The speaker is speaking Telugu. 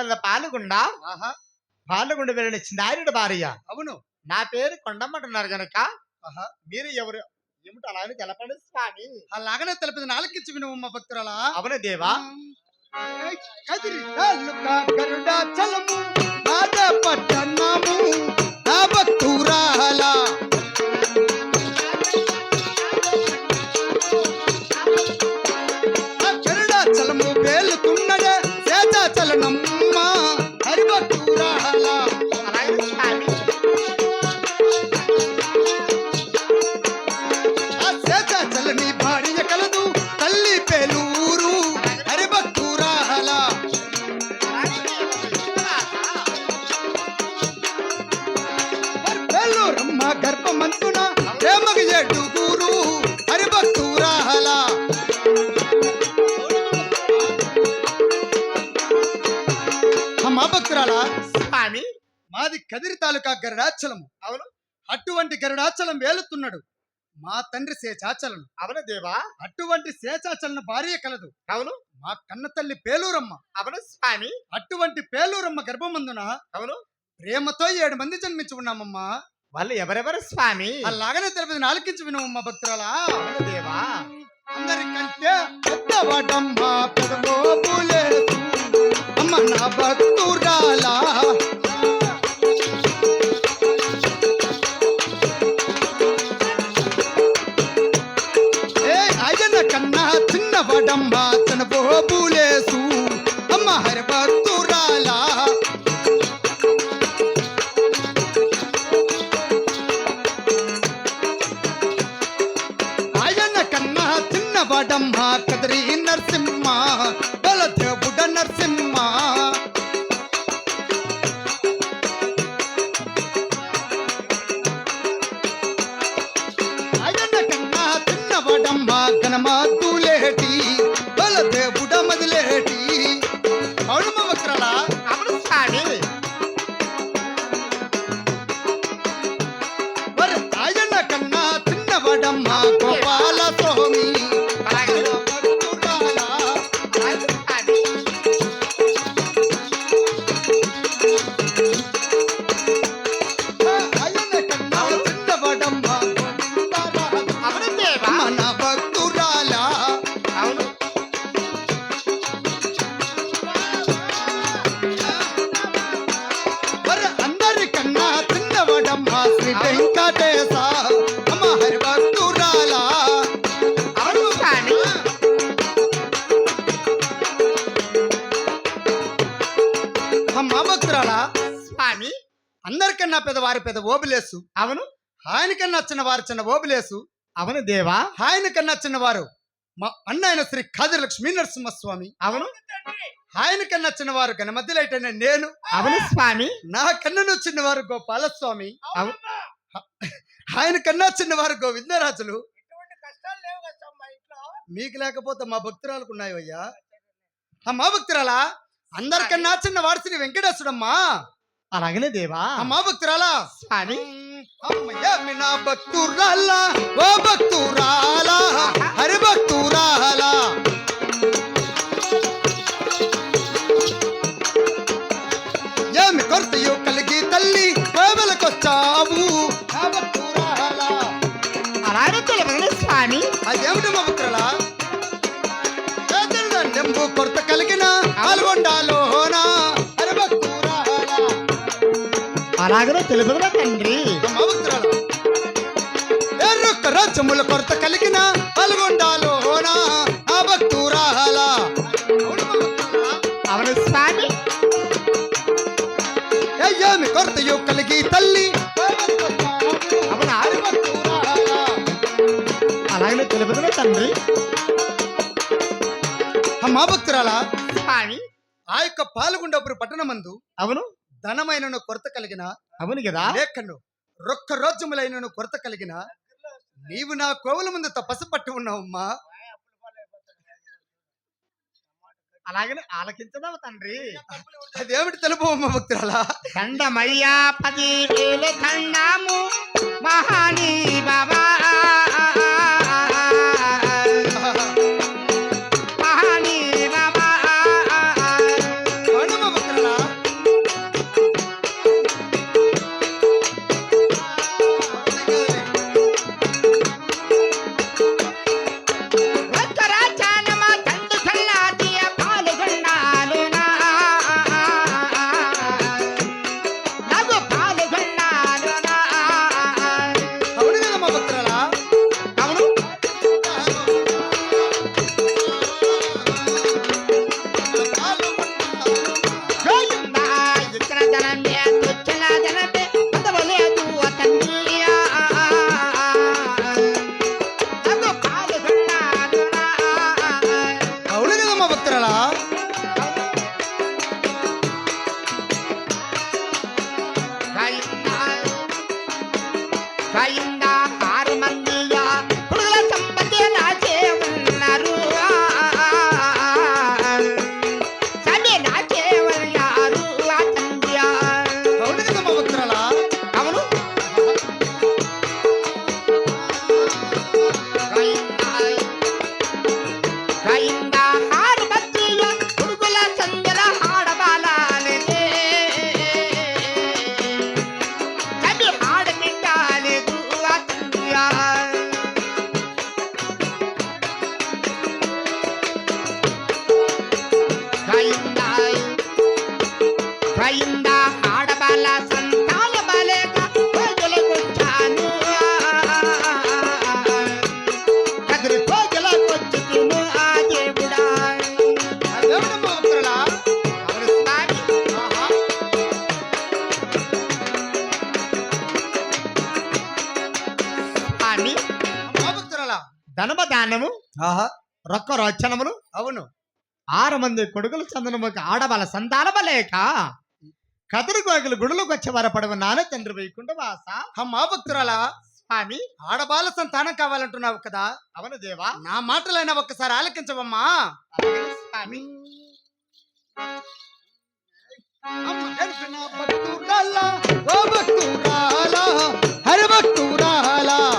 వల్ల పాల్గొండ? పాల్గొండ వెళ్ళిన చిన్నారుడు భార్య. అవును. నా పేరు కొండమ్మంటున్నారు గనక ఆహా. మీరు ఎవరు? ఏమిటి అలాగే తెలపండి స్వామి. అలాగనే తెలిపింది నాలుగించి వినువమ్మ భక్తురాలా. అవును దేవా. కదిరి నాద పట్టణము బెల్లూరమ్మ గర్భమంతున ఏడుగురు హరిభక్తురాల అమ్మ భక్తురాల స్వామి మాది కదిరి తాలూకా గరుడాచలము. అవును. అటువంటి గరుడాచలం వేలుతున్నాడు. మా తండ్రి శేషాచలం అవును దేవా. అటువంటి శేషాచలన భార్య కలదు. అవును. మా కన్న తల్లి పేలూరమ్మ. అవును స్వామి. అటువంటి పేలూరమ్మ గర్భమందున అవును. ప్రేమతో ఏడు మంది జన్మించి ఉన్నామమ్మా. వాళ్ళు ఎవరెవరు స్వామి? అలాగనే తెలిపి నాలుగించి వినవమ్మ భక్తురాలా అవును దేవా. అందరికంటే అమ్మ నా భక్తురాలా. చిన్నవాడమ్మ కదరి నరసింహ బలదేవుడ నరసింహ. ఆయన కన్నా చిన్నవాడమ్మ గణమాతులేటి బలదేవుడ మదిలేటి అవును వక్రాల? అవును స్వామి మరి ఆయన కన్నా చిన్నవాడమ్మ వెంకటేశ అమ్మ హరి భక్తురాల అవును స్వామి అమ్మ భక్తురాల. స్వామి అందరికన్నా పెద్దవారి పెద్ద ఓబులేసు. అవును. ఆయనకన్నా చిన్నవారు చిన్న ఓబులేసు. అవును దేవా. ఆయనకన్నా చిన్నవారు మా అన్నయ్య శ్రీ కాది లక్ష్మీ నరసింహస్వామి. అవును. ఆయనకన్నా చిన్నవారు గణమధ్యలైటైన నేను. అవును స్వామి. నా కన్నను చిన్నవారు గోపాలస్వామి. అవును ఆయన కన్నా చిన్నవారు గోవిందరాజులు. మీకు లేకపోతే మా భక్తురాలకు ఉన్నాయి అయ్యా? మా భక్తురాలా? అందరికన్నా చిన్న వాడు శ్రీ వెంకటేశ్వరమ్మా. అలాగనే దేవా. ఆ మా భక్తురాలా? స్వామి. అమ్మయ్య మీ నా భక్తురాలా? ఓ భక్తురాలా? హరి భక్తురాలా? స్వామి అదేమిటి మా భక్తురాలా చేతుల్లో నెంబు కొరత కలిగిన భక్తురాలా అలాగనే తెలుగుల తండ్రి. ఎర్రొక్క రాజ్యముల కొరత కలిగిన పల్గొండాలోన ఆ తెలుగుల తండ్రి. అమ్మా భక్తురాల? స్వామి. ఆ యొక్క పాల్గొండపురి పట్టణమందు అవును. ధనమైనను కొరత కలిగిన అవును కదా. లేఖను రొక్క రోజుములైనను కొరత కలిగిన నీవు నా కోవల ముందు తపస్సు పట్టి ఉన్నావమ్మా. అలాగనే ఆలకించదావు తండ్రి. అదేమిటి తెలుపు అమ్మ భక్తురాలా? దండమయ్యా పది వేల దండము మహాని అండి ధనమదానము ఆహా. రొక్క రచనములు అవును ఆరు మంది కొడుకులు చందనముకి ఆడబల సంతానమలేక కదురు కోకిలు గుడులకు వచ్చే వరపడవు నాన్న తండ్రి వేయకుండా వాస. అమ్మా భక్తురాలా స్వామి. ఆడబాల సంతానం కావాలంటున్నావు కదా? అవును దేవా. నా మాటలైనా ఒక్కసారి ఆలకించవమ్మా. స్వామి? భక్తురాలా.